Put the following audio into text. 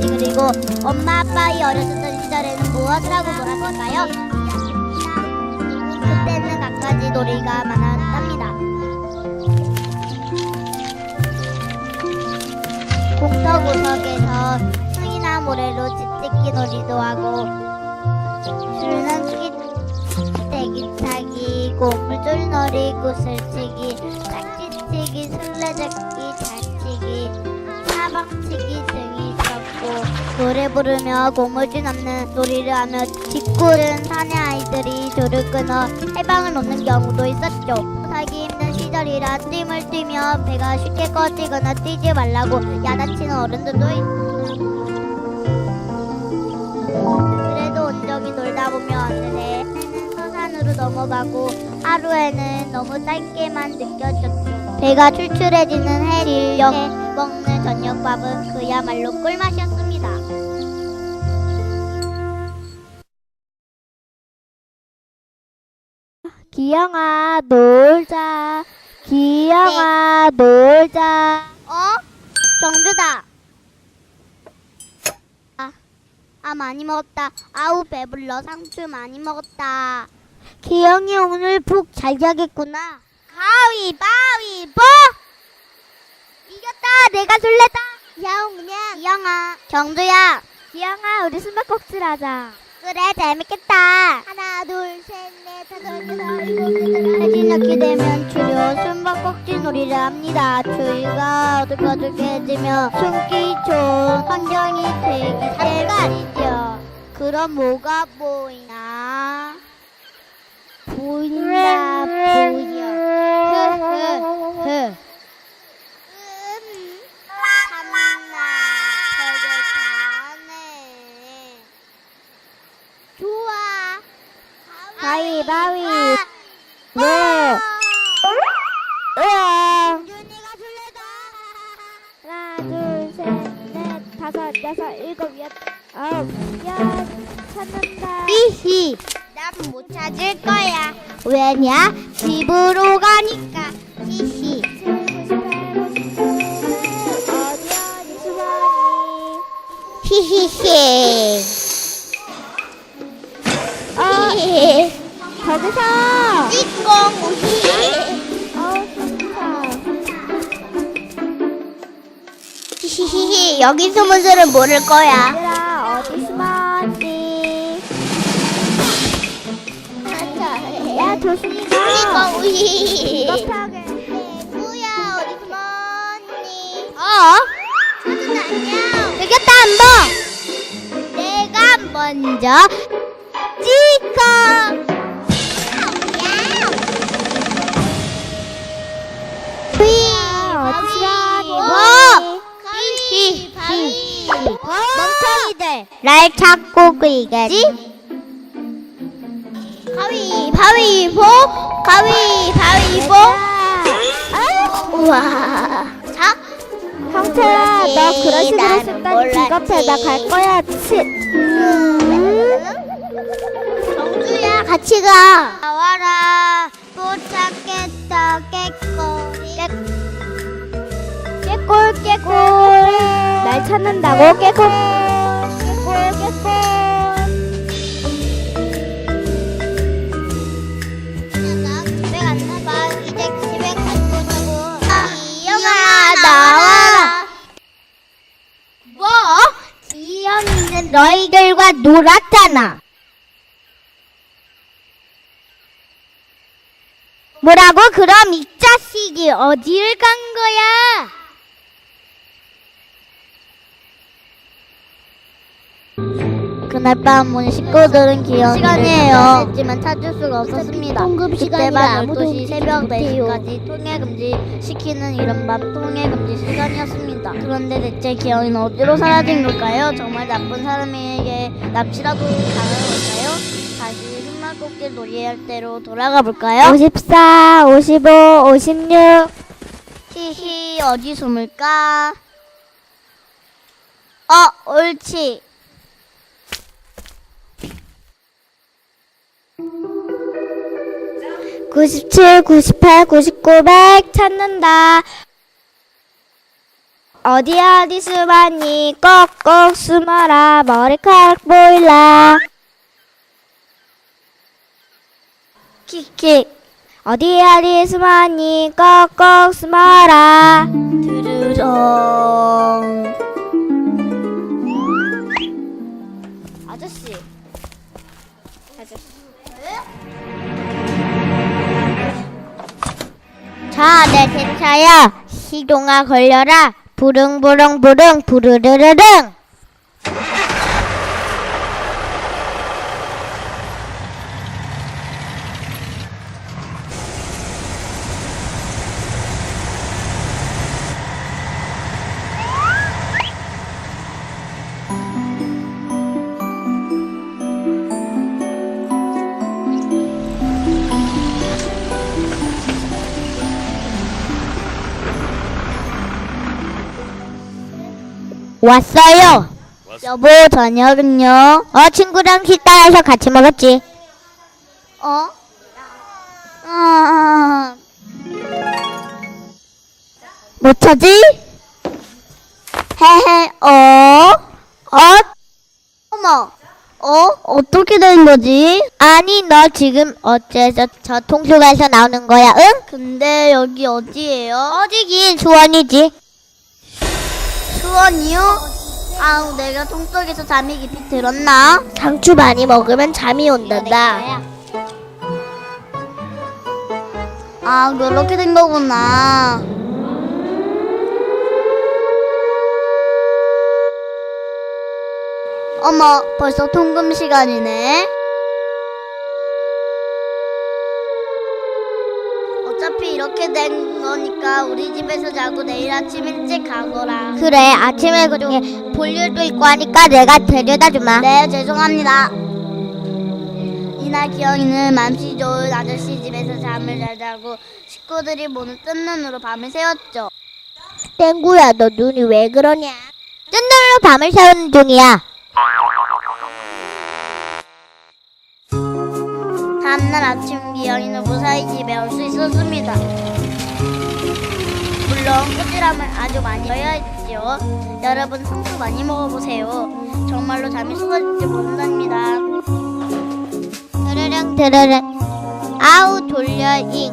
그리고 엄마 아빠의 어렸었던 시절에는 무엇을 하고 놀았을까요? 그때는 갖가지 놀이가 많았답니다. 공터 구석에서 승이나 모래로 집짓기 놀이도 하고 줄넘기 대기 타기 고물줄 놀이 구슬치기 짝짓치기 술래잡기 노래 부르며 고물줄 넘는 놀이를 하며 뒷골은 사내 아이들이 줄을 끊어 해방을 놓는 경우도 있었죠 살기 힘든 시절이라 띠을 뛰며 배가 쉽게 꺼지거나 뛰지 말라고 야단치는 어른들도 있 그래도 온종일 놀다 보면 어느새 해는 서산으로 넘어가고 하루에는 너무 짧게만 느껴졌죠. 배가 출출해지는 해질녘에 먹는 저녁밥은 그야말로 꿀맛이었습니다. 기영아 놀자. 기영아 놀자. 어? 정주다. 아, 아 많이 먹었다. 아우 배불러. 상추 많이 먹었다. 기영이 오늘 푹 잘 자겠구나. 가위바위보! 이겼다. 내가 술래다. 야옹 그냥. 기영아. 정주야. 기영아 우리 숨바꼭질 하자. 그래 재밌겠다. 하나 둘 셋 넷 다섯 여섯 일곱 여덟 해질 넣기 되면 주로 숨바꼭질 놀이를 합니다. 주위가 어둑어둑해지며 숨기 좋은 환경이 되기 때문이죠. 그럼 뭐가 보이나? 보인다 보여. 흐흐 가위바위. 뭐? 으아. 윤이가. 하나, 둘, 셋, 넷, 다섯, 여섯, 일곱, 여덟, 아홉, 열, 찾는다. 이히. 난 못 찾을 거야. 왜냐? 집으로 가니까. 히히. 어디 수원이. 히히히. 어, 거기서. 찌꺼 우히 어 좋다 히히히히 여기 숨은 줄은 모를 거야. 얘들아 어디 숨었지 야 조심히 가. 찌꺼 우히 급하게. 뭐야 어디 숨었니 어? 사준 안녕. 되겠다 한번. 내가 먼저 찌꺼 멍청이들 날 찾고 그이겠지? 가위 바위보 가위 바위보 우와 자너 그런 식으로 나는 쓴다니 비겁해. 나갈 거야. 치. 정주야 같이 가. 나와라. 도착했다. 깨꼬리. 깨꼴 깨꼴. 날 찾는다고. 깨꼴 깨꼴. 나 집에 갔나 봐. 이제 집에 가려고. 이영아 나와라. 뭐? 지영이는 너희들과 놀았잖아. 뭐라고? 그럼 이 자식이 어디를 간 거야? 그날 밤 온 식구들은 기억 시간이에요. 했지만 찾을 수가 없었습니다. 통금 그때만 아무도 12시 새벽 못해요. 4시까지 통해 금지 시키는 이른바 통해 금지 시간이었습니다. 그런데 대체 기영이는 어디로 사라진 걸까요? 정말 나쁜 사람에게 납치라도 당한 걸까요? 다시 숨말꽃길 놀이할 때로 돌아가 볼까요? 54, 55, 56. 히히 어디 숨을까? 어 옳지 구십칠, 구십팔, 구십구, 백 찾는다. 어디 어디 숨었니? 꼭꼭 숨어라. 머리카락 보일라. 킥킥. 어디 어디 숨었니? 꼭꼭 숨어라. 내 대차야. 시동아 걸려라. 부릉부릉부릉 부르르르릉. 왔어요. 여보, 저녁은요? 어, 친구랑 식당에서 같이 먹었지. 어? 아, 못 찾지? 헤헤, 어? 어? 어머, 어? 어떻게 된 거지? 아니, 너 지금 어째서 저 통수가에서 나오는 거야, 응? 근데 여기 어디예요? 어디긴 수원이지. 수원이요? 아우, 내가 통속에서 잠이 깊이 들었나? 상추 많이 먹으면 잠이 온단다. 아, 그렇게 된 거구나. 어머, 벌써 통금 시간이네. 어차피 이렇게 된 거니까 우리 집에서 자고 내일 아침 일찍 가거라. 그래, 아침에 그중에 볼일도 있고 하니까 내가 데려다 주마. 네, 죄송합니다. 이날 기영이는 맘씨 좋은 아저씨 집에서 잠을 잘 자고 식구들이 모두 뜬 눈으로 밤을 새웠죠. 땡구야, 너 눈이 왜 그러냐? 뜬 눈으로 밤을 새우는 중이야. 다음날 아침 기영이는 무사히 집에 올 수 있었습니다. 물론 꾸지람을 아주 많이 해야 했죠. 여러분 상추 많이 먹어보세요. 정말로 잠이 쏟아질지 모른답니다. 드르릉 드르릉 아우 돌려 잉